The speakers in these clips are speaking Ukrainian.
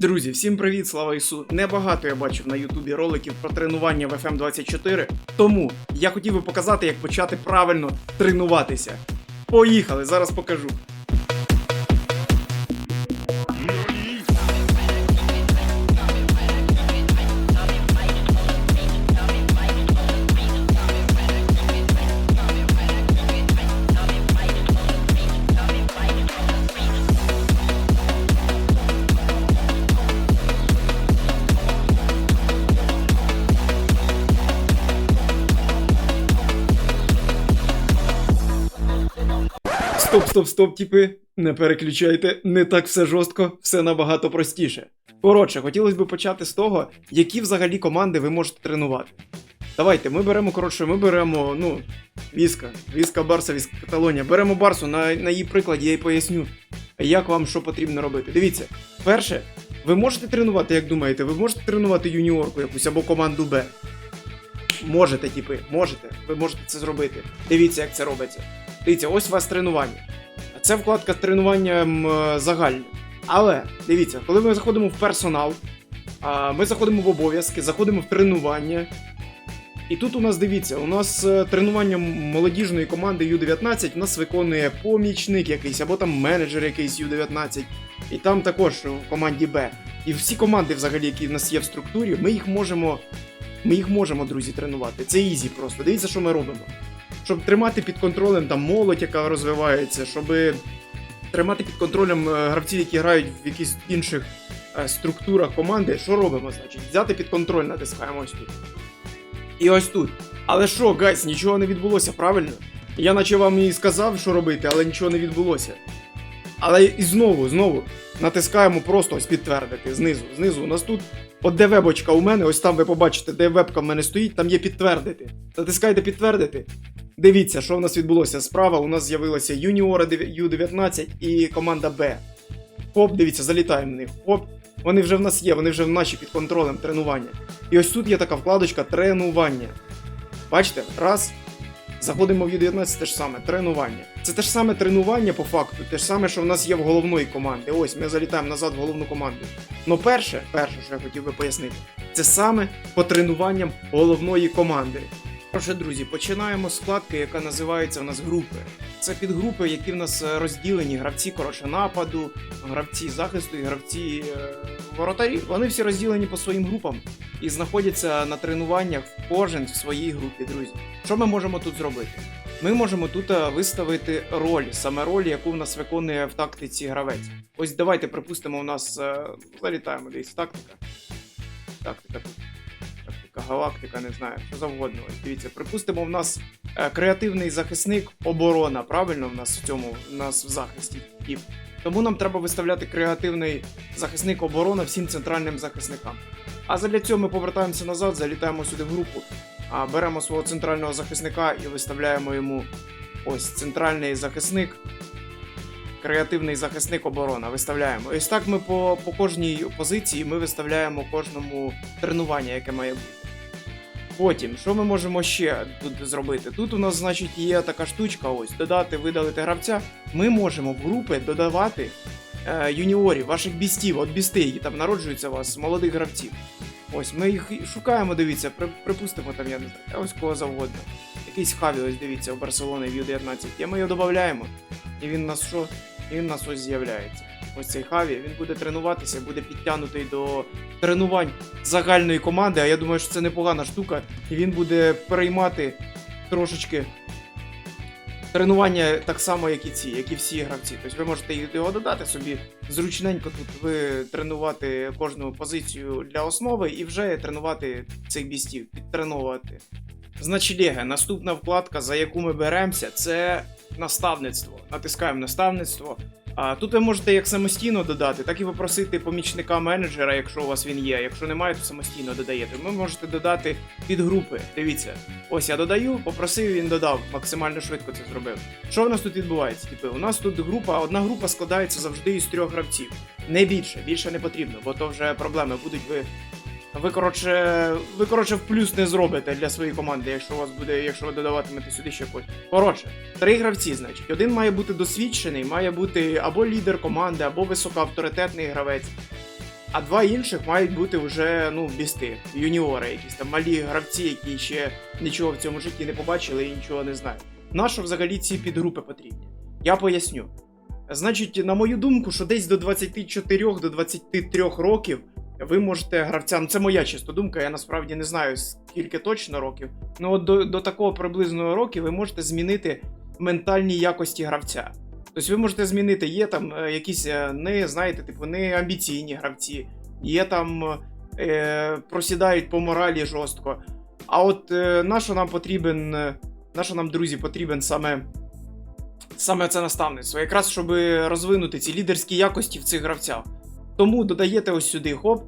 Друзі, всім привіт, слава Ісу! Небагато я бачив на Ютубі роликів про тренування в FM24, тому я хотів би показати, як почати правильно тренуватися. Поїхали, зараз покажу. Стоп, стоп, стоп, типи. Не переключайте, не так все жорстко, все набагато простіше. Коротше, хотілося б почати з того, які взагалі команди ви можете тренувати. Давайте, ми беремо, коротше, ми беремо, ну, Віска, Віска Барса, Віска Каталонія. Беремо Барсу, на, на її прикладі я їй поясню, як вам що потрібно робити. Дивіться, перше, ви можете тренувати, як думаєте, ви можете тренувати юніорку якусь або команду Б. Можете, типи, можете, ви можете це зробити. Дивіться, як це робиться. Дивіться, ось у вас тренування. Це вкладка з тренуванням е, загальне. Але дивіться, коли ми заходимо в персонал, ми заходимо в обов'язки, заходимо в тренування. І тут у нас дивіться, у нас е, тренування молодіжної команди U19 у нас виконує помічник якийсь, або там менеджер якийсь U19. І там також в команді Б. І всі команди, взагалі, які в нас є в структурі, ми їх можемо. Ми їх можемо, друзі, тренувати. Це ізі просто. Дивіться, що ми робимо щоб тримати під контролем там молодь, яка розвивається, щоб тримати під контролем е, гравців, які грають в якихось інших е, структурах команди, що робимо, значить? Взяти під контроль натискаємо ось тут. І ось тут. Але що, гайс, нічого не відбулося, правильно? Я наче вам і сказав, що робити, але нічого не відбулося. Але і знову, знову натискаємо просто ось підтвердити знизу. Знизу у нас тут, от де вебочка у мене, ось там ви побачите, де вебка в мене стоїть, там є підтвердити. Натискайте підтвердити. Дивіться, що в нас відбулося. Справа у нас з'явилися юніори Ю-19 і команда Б. Хоп, дивіться, залітаємо в них. Хоп, вони вже в нас є, вони вже в наші під контролем тренування. І ось тут є така вкладочка тренування. Бачите? Раз. Заходимо в Ю-19 те ж саме, тренування. Це те ж саме тренування по факту, те ж саме, що в нас є в головної команди. Ось ми залітаємо назад в головну команду. Ну перше, перше, що я хотів би пояснити, це саме по тренуванням головної команди. Отже, друзі, починаємо з вкладки, яка називається у нас групи. Це підгрупи, які в нас е, розділені гравці коротше нападу, гравці захисту і гравці е, воротарі. Вони всі розділені по своїм групам і знаходяться на тренуваннях кожен в своїй групі, друзі. Що ми можемо тут зробити? Ми можемо тут е, виставити роль, саме роль, яку в нас виконує в тактиці гравець. Ось давайте припустимо, у нас залітаємо десь тактика. Тактика тут. Тактика, галактика, не знаю, що завгодно. Ось дивіться, припустимо, в нас креативний захисник оборона, правильно в нас в цьому, в нас в захисті. тип. Тому нам треба виставляти креативний захисник оборона всім центральним захисникам. А задля цього ми повертаємося назад, залітаємо сюди в групу, а беремо свого центрального захисника і виставляємо йому ось центральний захисник, креативний захисник оборона. Виставляємо. І ось так ми по, по кожній позиції ми виставляємо кожному тренування, яке має бути. Потім, що ми можемо ще тут зробити? Тут у нас, значить, є така штучка, ось додати, видалити гравця. Ми можемо в групи додавати е, юніорів, ваших бістів, от бісти, які там народжуються у вас, молодих гравців. Ось ми їх шукаємо, дивіться, припустимо там, я не знаю, ось кого завгодно. Якийсь хаві, ось дивіться, у Барселони в Ю-19. І ми його додаємо. І він нас що? І він нас ось з'являється. Ось цей хаві, він буде тренуватися, буде підтягнутий до тренувань загальної команди, а я думаю, що це непогана штука, і він буде переймати трошечки тренування так само, як і ці, як і всі гравці. Тобто ви можете його додати собі зручненько тут ви тренувати кожну позицію для основи і вже тренувати цих бістів, підтреновувати. Значить, Леге, наступна вкладка, за яку ми беремося, це наставництво. Натискаємо наставництво. А тут ви можете як самостійно додати, так і попросити помічника менеджера, якщо у вас він є. Якщо немає, то самостійно додаєте. Ви можете додати підгрупи. Дивіться, ось я додаю, попросив, він додав, максимально швидко це зробив. Що в нас тут відбувається? Типу, у нас тут група, одна група складається завжди із трьох гравців. Не більше, більше не потрібно, бо то вже проблеми будуть ви. Ви коротше, ви коротше в плюс не зробите для своєї команди, якщо у вас буде, якщо ви додаватимете сюди ще когось. Коротше, три гравці, значить, один має бути досвідчений, має бути або лідер команди, або високоавторитетний гравець. А два інших мають бути вже ну, бісти, юніори, якісь там малі гравці, які ще нічого в цьому житті не побачили і нічого не знають. Нащо взагалі ці підгрупи потрібні? Я поясню. Значить, на мою думку, що десь до 24 до 23 років ви можете гравцям. Це моя чисто думка, я насправді не знаю скільки точно років. Ну от до, до такого приблизного року ви можете змінити ментальні якості гравця. Тобто ви можете змінити, є там е, якісь е, не, знаєте, типу, не амбіційні гравці, є там е, просідають по моралі жорстко. А от е, на що нам потрібен, е, на що нам, друзі, потрібен саме, саме це наставництво, якраз щоб розвинути ці лідерські якості в цих гравцях. Тому додаєте ось сюди хоп,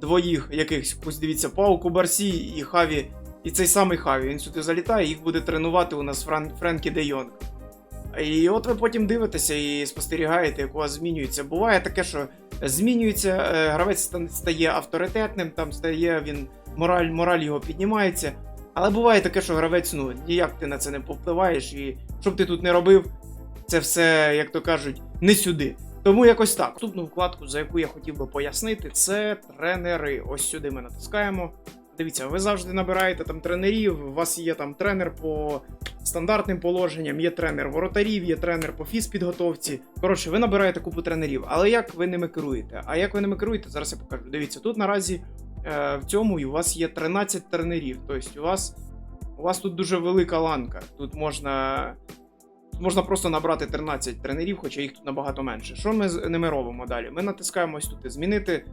двоїх якихось, ось дивіться, Пауку Барсі і Хаві, і цей самий Хаві. Він сюди залітає, їх буде тренувати у нас Фран... Френкі Де Йонг. І от ви потім дивитеся і спостерігаєте, як у вас змінюється. Буває таке, що змінюється, е, гравець ста- стає авторитетним, там стає він, мораль, мораль його піднімається. Але буває таке, що гравець, ну, ніяк ти на це не повпливаєш, і що б ти тут не робив, це все, як то кажуть, не сюди. Тому якось так. Наступну вкладку, за яку я хотів би пояснити, це тренери. Ось сюди ми натискаємо. Дивіться, ви завжди набираєте там тренерів, у вас є там тренер по стандартним положенням, є тренер воротарів, є тренер по фізпідготовці. Коротше, ви набираєте купу тренерів. Але як ви ними керуєте? А як ви ними керуєте, зараз я покажу. Дивіться, тут наразі е, в цьому і у вас є 13 тренерів. Тобто у вас, у вас тут дуже велика ланка. Тут можна. Можна просто набрати 13 тренерів, хоча їх тут набагато менше. Що ми з ними робимо далі? Ми натискаємо ось тут змінити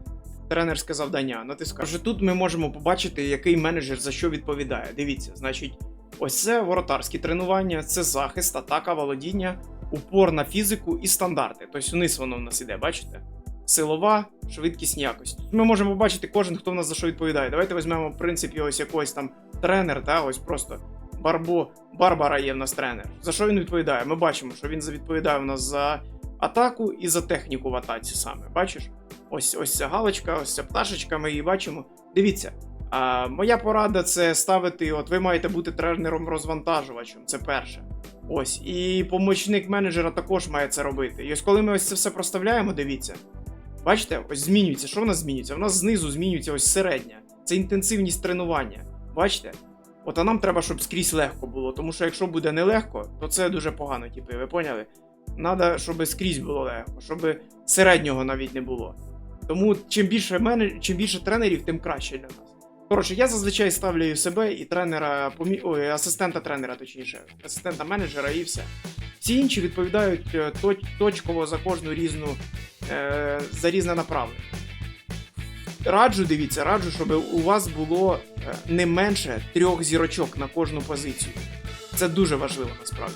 тренерське завдання. Натискаємо. Вже тут ми можемо побачити, який менеджер за що відповідає. Дивіться, значить, ось це воротарські тренування, це захист, атака, володіння, упор на фізику і стандарти. Тобто вниз воно в нас іде, бачите? Силова, швидкість, якість. Тут Ми можемо побачити кожен, хто в нас за що відповідає. Давайте візьмемо, в принципі, ось якогось там тренер, та ось просто Барбо, Барбара є в нас тренер. За що він відповідає? Ми бачимо, що він відповідає у нас за атаку і за техніку в атаці саме. Бачиш? Ось ось ця галочка, ось ця пташечка, ми її бачимо. Дивіться, а, моя порада це ставити. От ви маєте бути тренером-розвантажувачем. Це перше. Ось. І помічник менеджера також має це робити. І ось коли ми ось це все проставляємо, дивіться. Бачите, ось змінюється. Що в нас змінюється? В нас знизу змінюється ось середня. Це інтенсивність тренування. Бачите? От а нам треба, щоб скрізь легко було. Тому що якщо буде нелегко, то це дуже погано, типи, ви поняли? Надо, щоб скрізь було легко, щоб середнього навіть не було. Тому чим більше мене, чим більше тренерів, тим краще для нас. Коротше, я зазвичай ставлю себе і тренера, помі... Ой, асистента тренера, точніше, асистента менеджера і все. Всі інші відповідають е, точ- точково за кожну різну е, за різне направлення. Раджу, дивіться, раджу, щоб у вас було е, не менше трьох зірочок на кожну позицію. Це дуже важливо насправді.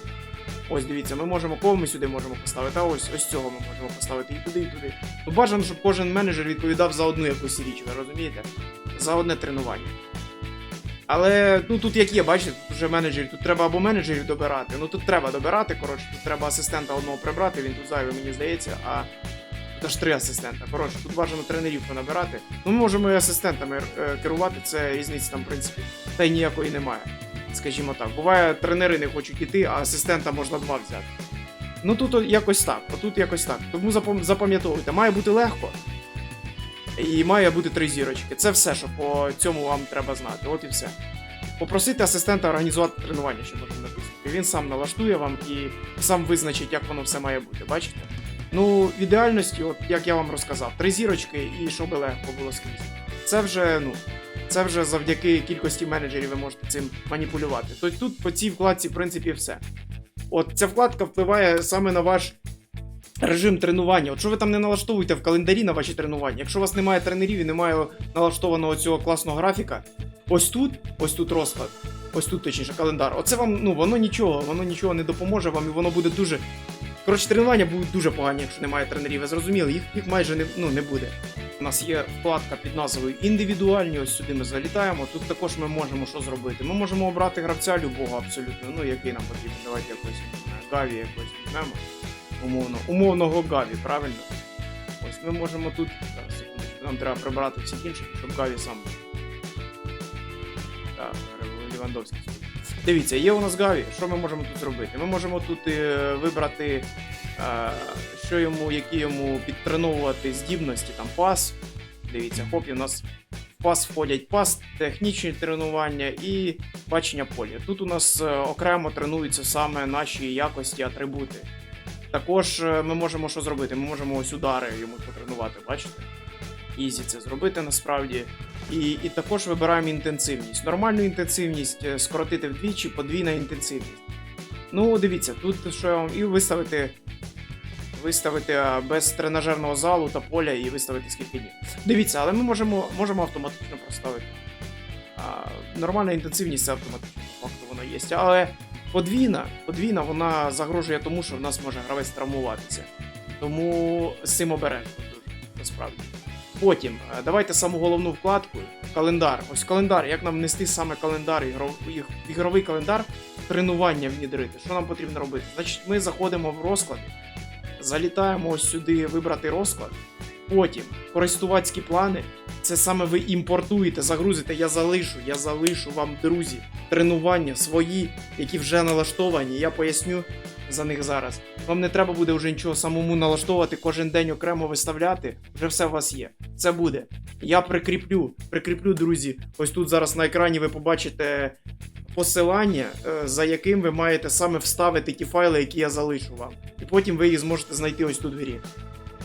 Ось дивіться, ми можемо кого ми сюди можемо поставити, а ось ось цього ми можемо поставити і туди, і туди. Ну, бажано, щоб кожен менеджер відповідав за одну якусь річ, ви розумієте? За одне тренування. Але ну тут як є, бачите, тут вже менеджерів, тут треба або менеджерів добирати. Ну тут треба добирати, коротше, тут треба асистента одного прибрати, він тут зайвий, мені здається, а аж три асистента. Коротше, тут бажано тренерів понабирати. Ну ми можемо і асистентами е, керувати, це різниці там, в принципі, та й ніякої немає. Скажімо так. Буває, тренери не хочуть іти, а асистента можна два взяти. Ну тут якось так, отут якось так. Тому запам'ятовуйте, має бути легко. І має бути три зірочки. Це все, що по цьому вам треба знати. От і все. Попросити асистента організувати тренування, що можна написати. Він сам налаштує вам і сам визначить, як воно все має бути, бачите? Ну, в ідеальності, от як я вам розказав, три зірочки і щоб легко було скрізь. Це вже, ну, це вже завдяки кількості менеджерів ви можете цим маніпулювати. Тобто тут по цій вкладці, в принципі, все. От ця вкладка впливає саме на ваш режим тренування. От що ви там не налаштовуєте в календарі на ваші тренування? Якщо у вас немає тренерів і немає налаштованого цього класного графіка, ось тут, ось тут розклад, ось тут точніше календар. Оце вам, ну воно нічого, воно нічого не допоможе вам, і воно буде дуже. Коротше, тренування будуть дуже погані, якщо немає тренерів. Ви зрозуміли, їх, їх майже не, ну, не буде. У нас є вкладка під назвою індивідуальні. Ось сюди ми залітаємо. Тут також ми можемо що зробити. Ми можемо обрати гравця любого абсолютно. Ну який нам потрібен. Давайте якось Гаві якось візьмемо. Умовно, умовного Гаві, правильно? Ось ми можемо тут. Нам треба прибрати всіх інших, щоб Гаві сам. Так, Лівандовський. Дивіться, є у нас Гаві. Що ми можемо тут зробити? Ми можемо тут е, вибрати, е, що йому, які йому підтреновувати здібності, там пас, дивіться, хоп, і у нас в пас входять пас, технічні тренування і бачення поля. Тут у нас е, окремо тренуються саме наші якості, атрибути. Також ми можемо що зробити? Ми можемо ось удари йому потренувати, бачите? Ізі це зробити насправді. І, і також вибираємо інтенсивність. Нормальну інтенсивність е, скоротити вдвічі, подвійна інтенсивність. Ну, дивіться, тут що я вам і виставити. Виставити без тренажерного залу та поля і виставити скільки днів. Дивіться, але ми можемо, можемо автоматично проставити. А, нормальна інтенсивність це автоматично, факту вона є. Але подвійна, подвійна вона загрожує тому, що в нас може гравець травмуватися. Тому з цим обережно насправді. Потім, е, давайте саму головну вкладку календар. Ось календар. Як нам внести саме календар, ігров- ігровий календар, тренування внідрити. Що нам потрібно робити? Значить, ми заходимо в розклад, залітаємо ось сюди, вибрати розклад. Потім користувацькі плани. Це саме ви імпортуєте, загрузите. Я залишу, я залишу вам, друзі, тренування свої, які вже налаштовані. Я поясню за них зараз. Вам не треба буде вже нічого самому налаштовувати, кожен день окремо виставляти. Вже все у вас є. Це буде. Я прикріплю, прикріплю, друзі. Ось тут зараз на екрані ви побачите посилання, е, за яким ви маєте саме вставити ті файли, які я залишу вам. І потім ви їх зможете знайти ось тут в грі.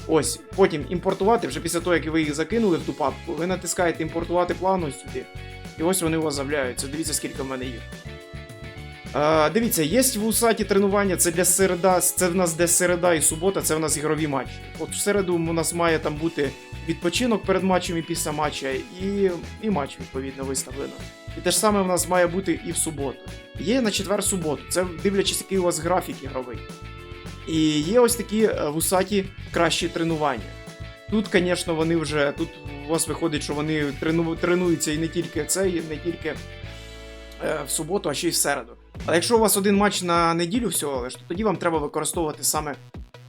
Ось, потім імпортувати, вже після того, як ви їх закинули в ту папку, ви натискаєте імпортувати план ось сюди. І ось вони у вас з'являються. Дивіться, скільки в мене їх. Е, дивіться, є в усаті тренування, це для середа, це в нас де середа і субота, це в нас ігрові матчі. От в середу у нас має там бути відпочинок перед матчем і після матча, і, і матч відповідно виставлено. І те ж саме в нас має бути і в суботу. Є на четвер суботу, це дивлячись, який у вас графік ігровий. І є ось такі е, в усаті кращі тренування. Тут, звісно, вони вже. Тут у вас виходить, що вони трену, тренуються і не тільки це, і не тільки е, в суботу, а ще й в середу. Але якщо у вас один матч на неділю всього лиш, то тоді вам треба використовувати саме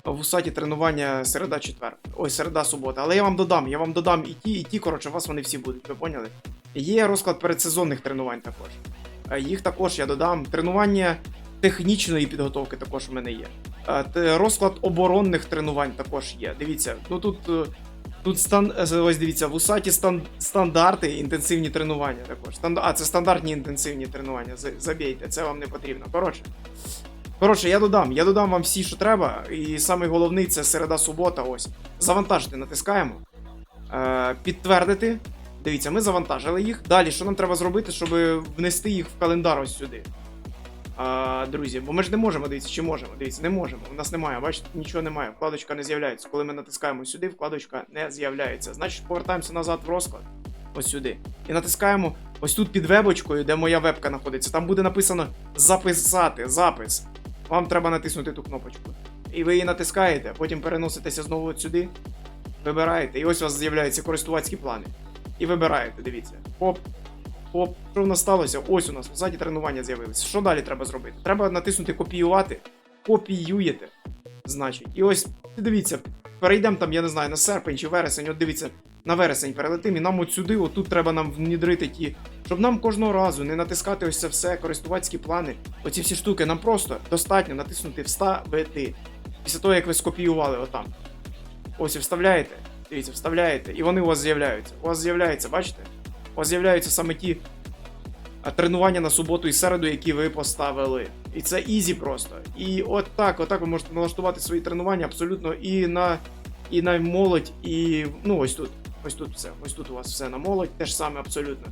в усаті тренування середа-четвер. Ой, середа-субота. Але я вам додам, я вам додам і ті, і ті, коротше, у вас вони всі будуть, ви поняли? Є розклад передсезонних тренувань також. Е, Їх також я додам. Тренування технічної підготовки також у мене є. Е, Розклад оборонних тренувань також є. Дивіться, ну тут. Тут стан... е, ось дивіться, в усаті стан... стандарти, інтенсивні тренування також. Станд... А, це стандартні інтенсивні тренування. Забійте, це вам не потрібно. Коротше. Коротше, я додам. Я додам вам всі, що треба. І самий головний це середа-субота. Ось. Завантажити, натискаємо. Е, підтвердити. Дивіться, ми завантажили їх. Далі, що нам треба зробити, щоб внести їх в календар ось сюди. А, друзі, бо ми ж не можемо, дивіться, чи можемо. Дивіться, не можемо. У нас немає, бачите, нічого немає. Вкладочка не з'являється. Коли ми натискаємо сюди, вкладочка не з'являється. Значить, повертаємося назад в розклад. Ось сюди. І натискаємо ось тут під вебочкою, де моя вебка знаходиться. Там буде написано записати, запис. Вам треба натиснути ту кнопочку. І ви її натискаєте, потім переноситеся знову от сюди, вибираєте, і ось у вас з'являються користувацькі плани. І вибираєте, дивіться. Хоп, Оп, що в нас сталося? Ось у нас в сайті тренування з'явилися. Що далі треба зробити? Треба натиснути копіювати, копіюєте. Значить, і ось дивіться, перейдемо там, я не знаю, на серпень чи вересень. От дивіться, на вересень перелетим, і нам от сюди, отут треба нам внідрити ті, щоб нам кожного разу не натискати ось це все, користувацькі плани, оці всі штуки. Нам просто достатньо натиснути вставити. Після того, як ви скопіювали отам. Ось і вставляєте. Дивіться, вставляєте, і вони у вас з'являються. У вас з'являється, бачите? Вас з'являються саме ті тренування на суботу і середу, які ви поставили. І це ізі просто. І от так, отак ви можете налаштувати свої тренування абсолютно і на, і на молодь, і ну ось тут. Ось тут все. Ось тут у вас все на молодь, те ж саме абсолютно.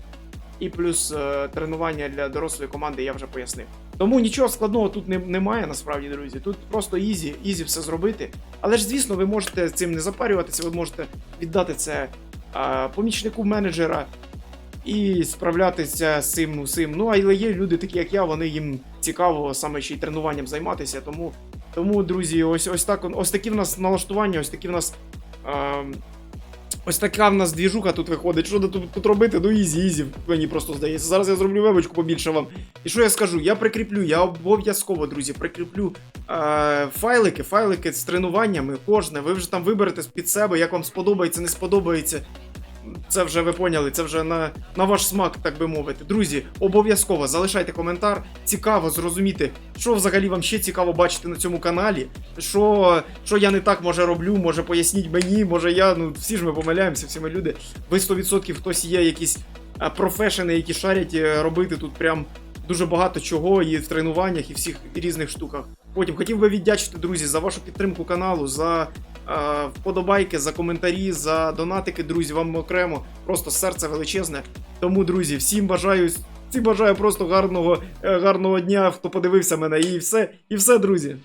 І плюс е, тренування для дорослої команди я вже пояснив. Тому нічого складного тут не, немає, насправді, друзі. Тут просто ізі, ізі все зробити. Але ж, звісно, ви можете цим не запарюватися, ви можете віддати це е, помічнику менеджера і справлятися з цим усім. Ну, але є люди, такі як я, вони їм цікаво саме ще й тренуванням займатися. Тому, тому друзі, ось ось так ось такі в нас налаштування, ось такі в нас. Е, Ось така в нас двіжуха тут виходить. Що тут, тут робити? Ну ізі, ізі, мені просто здається. Зараз я зроблю вебочку побільше вам. І що я скажу? Я прикріплю, я обов'язково, друзі, прикріплю е, файлики, файлики з тренуваннями, кожне. Ви вже там виберете під себе, як вам сподобається, не сподобається. Це вже ви поняли, це вже на, на ваш смак, так би мовити. Друзі, обов'язково залишайте коментар. Цікаво зрозуміти, що взагалі вам ще цікаво бачити на цьому каналі. Що, що я не так може роблю, може поясніть мені, може я. Ну всі ж ми помиляємося, всі ми люди. Ви 100% хтось є якісь а, профешени, які шарять е, робити тут прям дуже багато чого і в тренуваннях, і всіх різних штуках. Потім хотів би віддячити, друзі, за вашу підтримку каналу, за е, вподобайки, за коментарі, за донатики, друзі, вам окремо. Просто серце величезне. Тому, друзі, всім бажаю, всім бажаю просто гарного, е, гарного дня, хто подивився мене, і все, і все, друзі.